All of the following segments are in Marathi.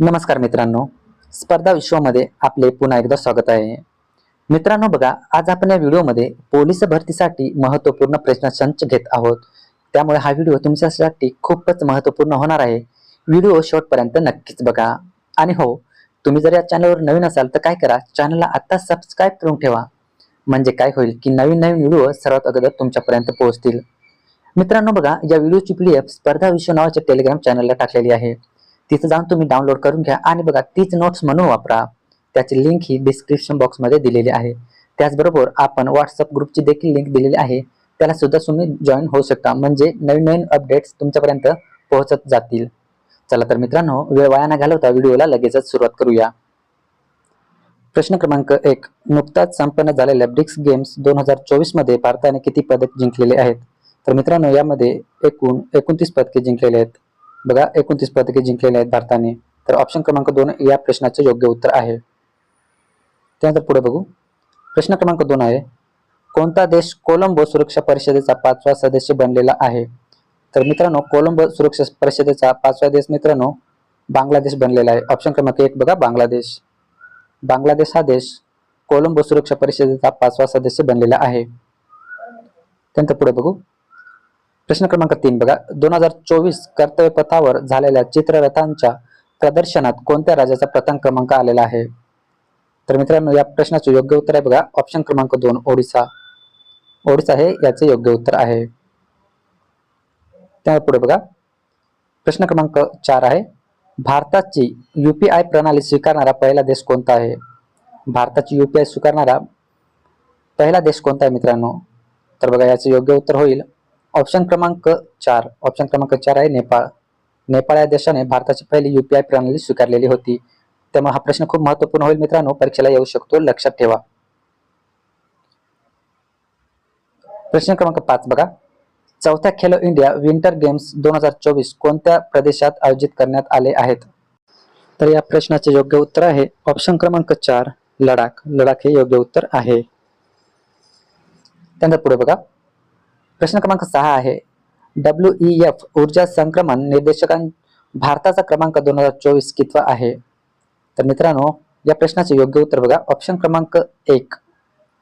नमस्कार मित्रांनो. स्पर्धा विश्वामध्ये आपले पुन्हा एकदा स्वागत आहे. मित्रांनो बघा आज आपण या व्हिडिओमध्ये पोलीस भरतीसाठी महत्त्वपूर्ण प्रश्न संच घेत आहोत. त्यामुळे हा व्हिडिओ तुमच्यासाठी खूपच महत्त्वपूर्ण होणार आहे. व्हिडिओ शेवटपर्यंत नक्कीच बघा. आणि हो तुम्ही जर या चॅनलवर नवीन असाल तर काय करा? चॅनलला आत्ता सबस्क्राईब करून ठेवा. म्हणजे काय होईल की नवीन नवीन व्हिडिओ सर्वात अगोदर तुमच्यापर्यंत पोहोचतील. मित्रांनो बघा या व्हिडिओची पीडीएफ स्पर्धा विश्व नावाच्या टेलिग्राम चॅनलला टाकलेली आहे. तिथं जाऊन तुम्ही डाउनलोड करून घ्या. आणि बघा तीच नोट्स म्हणून वापरा. त्याची लिंक ही डिस्क्रिप्शन बॉक्समध्ये दिलेली आहे. त्याचबरोबर आपण व्हॉट्सअप ग्रुपची देखील लिंक दिलेली आहे. त्याला सुद्धा तुम्ही जॉईन होऊ शकता. म्हणजे नवीन नवीन अपडेट्स तुमच्यापर्यंत पोहोचत जातील. चला तर मित्रांनो वेळ वाया न घालवता व्हिडिओला लगेचच सुरुवात करूया. प्रश्न क्रमांक एक. नुकताच संपन्न झालेल्या ब्रिक्स गेम्स दोन हजार चोवीसमध्ये भारताने किती पदक जिंकलेले आहेत? तर मित्रांनो यामध्ये एकूण एकोणतीस पदके जिंकलेले आहेत. बघा एकोणतीस पदके जिंकलेले आहेत भारताने. तर ऑप्शन क्रमांक दोन या प्रश्नाचे योग्य उत्तर आहे. त्यानंतर पुढे बघू. प्रश्न क्रमांक दोन आहे कोणता देश कोलंबो सुरक्षा परिषदेचा पाचवा सदस्य बनलेला आहे? तर मित्रांनो कोलंबो सुरक्षा परिषदेचा पाचवा देश मित्रांनो बांगलादेश बनलेला आहे. ऑप्शन क्रमांक एक बघा बांगलादेश. बांगलादेश हा देश कोलंबो सुरक्षा परिषदेचा पाचवा सदस्य बनलेला आहे. त्यानंतर पुढे बघू. प्रश्न क्रमांक तीन बघा. दोन हजार चोवीस कर्तव्य पथावर झालेल्या चित्ररथांच्या प्रदर्शनात कोणत्या राज्याचा प्रथम क्रमांक आलेला आहे? तर मित्रांनो या प्रश्नाचे योग्य उत्तर आहे बघा. ऑप्शन क्रमांक दोन ओडिसा. ओडिसा हे याचे योग्य उत्तर आहे. त्यामुळे पुढे बघा. प्रश्न क्रमांक चार आहे. भारताची युपीआय प्रणाली स्वीकारणारा पहिला देश कोणता आहे? भारताची युपीआय स्वीकारणारा पहिला देश कोणता आहे मित्रांनो? तर बघा याचे योग्य उत्तर होईल ऑप्शन क्रमांक चार. ऑप्शन क्रमांक चार आहे नेपाळ. नेपाळ या देशाने भारताची पहिली युपीआय प्रणाली स्वीकारलेली होती. त्यामुळे हा प्रश्न खूप महत्त्वपूर्ण होईल मित्रांनो. परीक्षेला येऊ शकतो. लक्षात ठेवा. प्रश्न क्रमांक पाच बघा. चौथ्या खेलो इंडिया विंटर गेम्स दोन हजार चोवीस कोणत्या प्रदेशात आयोजित करण्यात आले आहेत? तर या प्रश्नाचे योग्य उत्तर आहे ऑप्शन क्रमांक चार लडाख. लडाख हे योग्य उत्तर आहे. त्यानंतर पुढे बघा. प्रश्न क्रमांक सहा आहे. डब्ल्यू ई एफ ऊर्जा संक्रमण निर्देशकां भारताचा क्रमांक दोन हजार चोवीस कितवा आहे? तर मित्रांनो या प्रश्नाचे योग्य उत्तर बघा. ऑप्शन क्रमांक एक.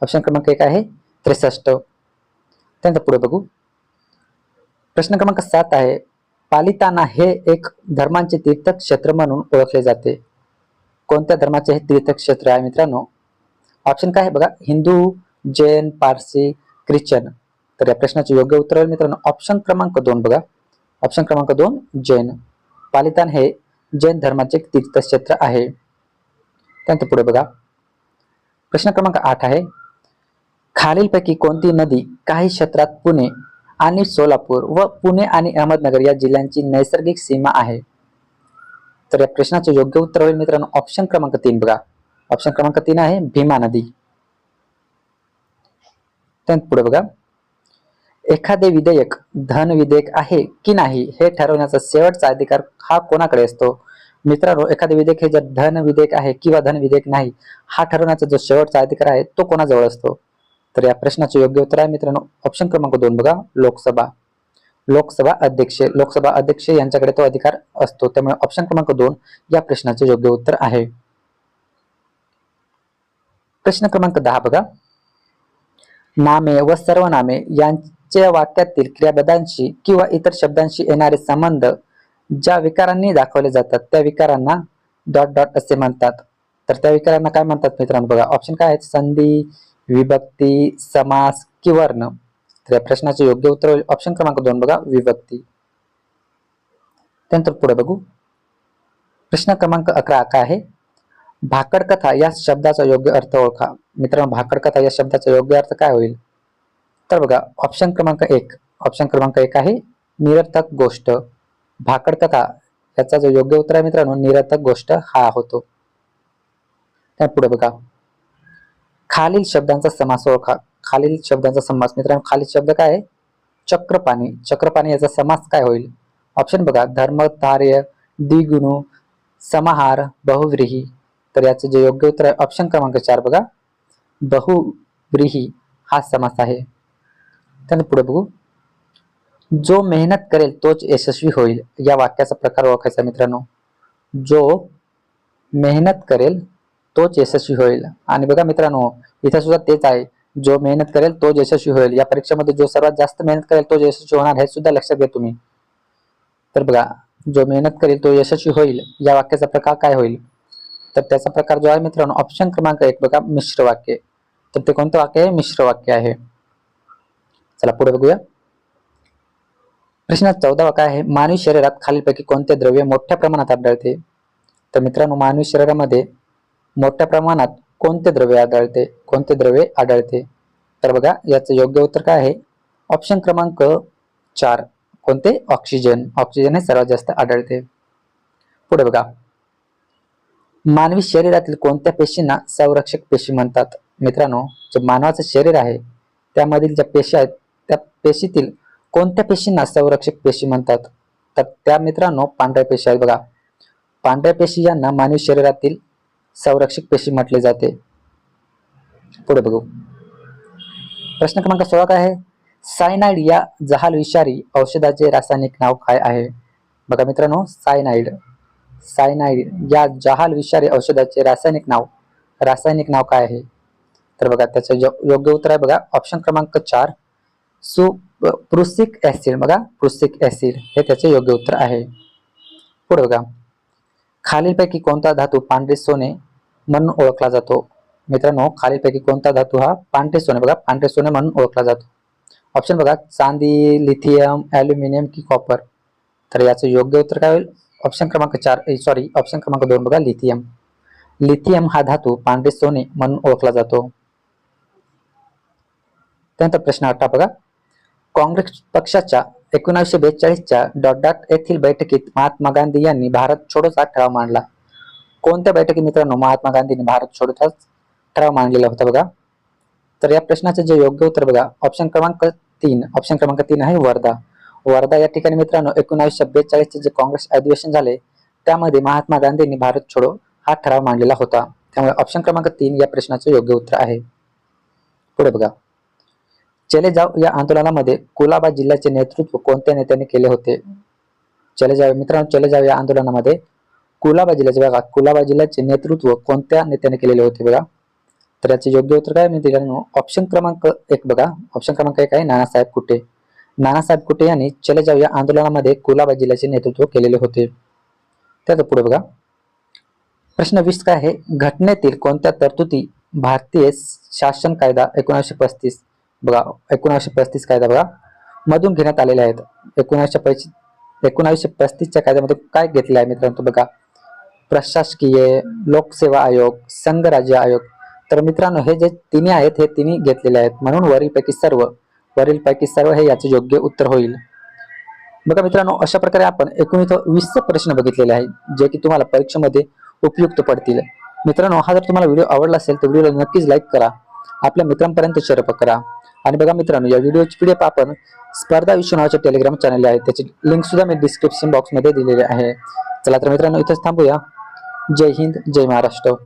ऑप्शन क्रमांक एक आहे त्रेसष्ट. त्यानंतर पुढे बघू. प्रश्न क्रमांक सात आहे पालिताना हे एक धर्मांचे तीर्थक्षेत्र म्हणून ओळखले जाते. कोणत्या धर्माचे हे तीर्थक्षेत्र आहे मित्रांनो? ऑप्शन काय आहे बघा? हिंदू जैन पारसी ख्रिश्चन. तर या प्रश्नाचे योग्य उत्तर आहे. मित्रांनो ऑप्शन क्रमांक दोन बघा. ऑप्शन क्रमांक दोन जैन. पालितान हे जैन धर्माचे तीर्थक्षेत्र आहे. त्यानंतर पुढे बघा. प्रश्न क्रमांक आठ आहे. खालीलपैकी कोणती नदी काही क्षेत्रात पुणे आणि सोलापूर व पुणे आणि अहमदनगर या जिल्ह्यांची नैसर्गिक सीमा आहे? तर या प्रश्नाचे योग्य उत्तर होईल मित्रांनो ऑप्शन क्रमांक तीन बघा. ऑप्शन क्रमांक तीन आहे भीमा नदी. त्यानंतर पुढे बघा. एखादे विधेयक धन विधेयक आहे की नाही हे ठरवण्याचा शेवटचा अधिकार हा कोणाकडे असतो? मित्रांनो एखादे विधेयक हे जर धन विधेयक आहे किंवा धन विधेयक नाही हा ठरवण्याचा जो शेवटचा अधिकार आहे तो कोणाजवळ असतो? तर या प्रश्नाचे योग्य उत्तर आहे मित्रांनो ऑप्शन क्रमांक दोन बघा लोकसभा. लोकसभा अध्यक्ष लोकसभा अध्यक्ष यांच्याकडे तो अधिकार असतो. त्यामुळे ऑप्शन क्रमांक दोन या प्रश्नाचे योग्य उत्तर आहे. प्रश्न क्रमांक दहा बघा. नामे व सर्वनामे या वाक्यातील क्रियापदांशी किंवा इतर शब्दांशी येणारे संबंध ज्या विकारांनी दाखवले जातात त्या विकारांना डॉट डॉट असे म्हणतात. तर त्या विकारांना काय म्हणतात मित्रांनो बघा ऑप्शन काय आहेत? संधी विभक्ती समास कि वर्ण. तर या प्रश्नाचे योग्य उत्तर होईल ऑप्शन क्रमांक दोन बघा विभक्ती. त्यानंतर पुढे बघू. प्रश्न क्रमांक अकरा काय आहे? भाकड कथा या शब्दाचा योग्य अर्थ ओळखा. मित्रांनो भाकड कथा या शब्दाचा योग्य अर्थ काय होईल? तर बघा ऑप्शन क्रमांक एक. ऑप्शन क्रमांक एक आहे निरर्थक गोष्ट. भाकड कथा याचा जो योग्य उत्तर आहे मित्रांनो निरर्थक गोष्ट हा होतो. त्या पुढे बघा. खालील शब्दांचा समास ओळखा. खालील शब्दांचा समास मित्रांनो खालील शब्द काय आहे? चक्रपाणी. चक्रपाणी याचा समास काय होईल? ऑप्शन बघा धर्मधार्य द्विगुणू समाहार बहुव्रीही. तर याचं जे योग्य उत्तर आहे ऑप्शन क्रमांक चार बघा. बहुव्रीही हा समास आहे. त्यानंतर पुढे बघू. जो मेहनत करेल तोच यशस्वी होईल या वाक्याचा प्रकार ओळखायचा मित्रांनो. जो मेहनत करेल तोच यशस्वी होईल. आणि बघा मित्रांनो इथे सुद्धा तेच आहे. जो मेहनत करेल तोच यशस्वी होईल. या परीक्षेमध्ये जो सर्वात जास्त मेहनत करेल तो यशस्वी होणार हे सुद्धा लक्षात घ्या तुम्ही. तर बघा जो मेहनत करेल तो यशस्वी होईल या वाक्याचा प्रकार काय होईल? तर त्याचा प्रकार जो आहे मित्रांनो ऑप्शन क्रमांक एक. बघा मिश्र वाक्य. तर ते कोणतं वाक्य आहे? मिश्र वाक्य आहे. चला पुढे बघूया. प्रश्न चौदावा काय आहे? मानवी शरीरात खालीलपैकी कोणते द्रव्य मोठ्या प्रमाणात आढळते? तर मित्रांनो मानवी शरीरामध्ये मोठ्या प्रमाणात कोणते द्रव्य आढळते? कोणते द्रव्य आढळते? तर बघा याचं योग्य उत्तर काय आहे? ऑप्शन क्रमांक चार. कोणते? ऑक्सिजन. ऑक्सिजन हे सर्वात जास्त आढळते. पुढे बघा. मानवी शरीरातील कोणत्या पेशींना संरक्षक पेशी म्हणतात? मित्रांनो जे मानवाचं शरीर आहे त्यामधील ज्या पेशी आहेत त्या पेशीतील कोणत्या पेशींना संरक्षक पेशी म्हणतात? तर त्या मित्रांनो पांढऱ्या पेशी आहेत बघा. पांढऱ्या पेशी यांना मानवी शरीरातील संरक्षक पेशी म्हटले जाते. पुढे बघू. प्रश्न क्रमांक सोळा काय आहे? सायनाइड या जहाल विषारी औषधाचे रासायनिक नाव काय आहे? बघा मित्रांनो सायनाइड. सायनाइड या जहाल विषारी औषधाचे रासायनिक नाव रासायनिक नाव काय आहे? तर बघा त्याचं योग्य उत्तर आहे बघा ऑप्शन क्रमांक चार. सो प्रुसिक ऍसिड बघा प्रुसिक ऍसिड हे त्याचे योग्य उत्तर आहे. पुढे बघा. खालीलपैकी कोणता धातू पांढरे सोने म्हणून ओळखला जातो? मित्रांनो खालीलपैकी कोणता धातू हा पांढरे सोने बघा पांढरे सोने म्हणून ओळखला जातो. ऑप्शन बघा चांदी लिथियम ॲल्युमिनियम की कॉपर तर याचं योग्य उत्तर काय होईल? ऑप्शन क्रमांक चार सॉरी ऑप्शन क्रमांक दोन बघा लिथियम लिथियम हा धातू पांढरे सोने म्हणून ओळखला जातो. त्यानंतर प्रश्न आठवा बघा. काँग्रेस पक्षाच्या एकोणीसशे बेचाळीसच्या डॉट डॉट येथील बैठकीत महात्मा गांधी यांनी भारत छोडोचा ठराव मांडला. कोणत्या बैठकीत मित्रांनो महात्मा गांधींनी भारत छोडोचा ठराव मांडलेला होता बघा? तर या प्रश्नाचे जे योग्य उत्तर बघा ऑप्शन क्रमांक तीन ऑप्शन क्रमांक तीन आहे वर्धा. वर्धा या ठिकाणी मित्रांनो एकोणीसशे बेचाळीसचे जे काँग्रेस अधिवेशन झाले त्यामध्ये महात्मा गांधींनी भारत छोडो हा ठराव मांडलेला होता. त्यामुळे ऑप्शन क्रमांक तीन या प्रश्नाचे योग्य उत्तर आहे. पुढे बघा. चले जाव या आंदोलनामध्ये कोलाबा जिल्ह्याचे नेतृत्व कोणत्या नेत्याने केले होते? चले जाव. मित्रांनो चले जाव या आंदोलनामध्ये. कुलाबा जिल्ह्याचे बघा कुलाबा जिल्ह्याचे नेतृत्व कोणत्या नेत्याने केलेले होते बघा? तर याचे योग्य उत्तर काय मित्रांनो? ऑप्शन क्रमांक एक बघा. ऑप्शन क्रमांक एक आहे नानासाहेब कुटे. नानासाहेब कुटे यांनी चले जाव या आंदोलनामध्ये कुलाबा जिल्ह्याचे नेतृत्व केलेले होते. त्याचं पुढे बघा. प्रश्न वीस काय आहे? घटनेतील कोणत्या तरतुदी भारतीय शासन कायदा एकोणीसशे पस्तीस बघा एकोणावीसशे पस्तीस कायदा बघा मधून घेण्यात आलेले आहेत. एकोणावीसशे पैसे एकोणावीसशे पस्तीसच्या कायद्यामध्ये काय घेतलं आहे मित्रांनो बघा? प्रशासकीय लोकसेवा आयोग संघ राज्य आयोग. तर मित्रांनो हे जे तिन्ही आहेत हे तिन्ही घेतलेले आहेत. म्हणून वरीलपैकी सर्व वरीलपैकी सर्व हे याचे योग्य उत्तर होईल. बघा मित्रांनो अशा प्रकारे आपण एकूण इथं वीस प्रश्न बघितलेले आहेत जे की तुम्हाला परीक्षेमध्ये उपयुक्त पडतील. मित्रांनो हा जर तुम्हाला व्हिडिओ आवडला असेल तर व्हिडिओला नक्कीच लाईक करा. आपल्या मित्रांपर्यंत शेअर करा. आणि बघा मित्रांनो या व्हिडिओची पीडीएफ आपण स्पर्धा विश्व नावाच्या टेलिग्राम चॅनल आहे. त्याची लिंक सुद्धा मी डिस्क्रिप्शन बॉक्समध्ये दिलेली आहे. चला तर मित्रांनो इथेच थांबूया. जय हिंद जय महाराष्ट्र.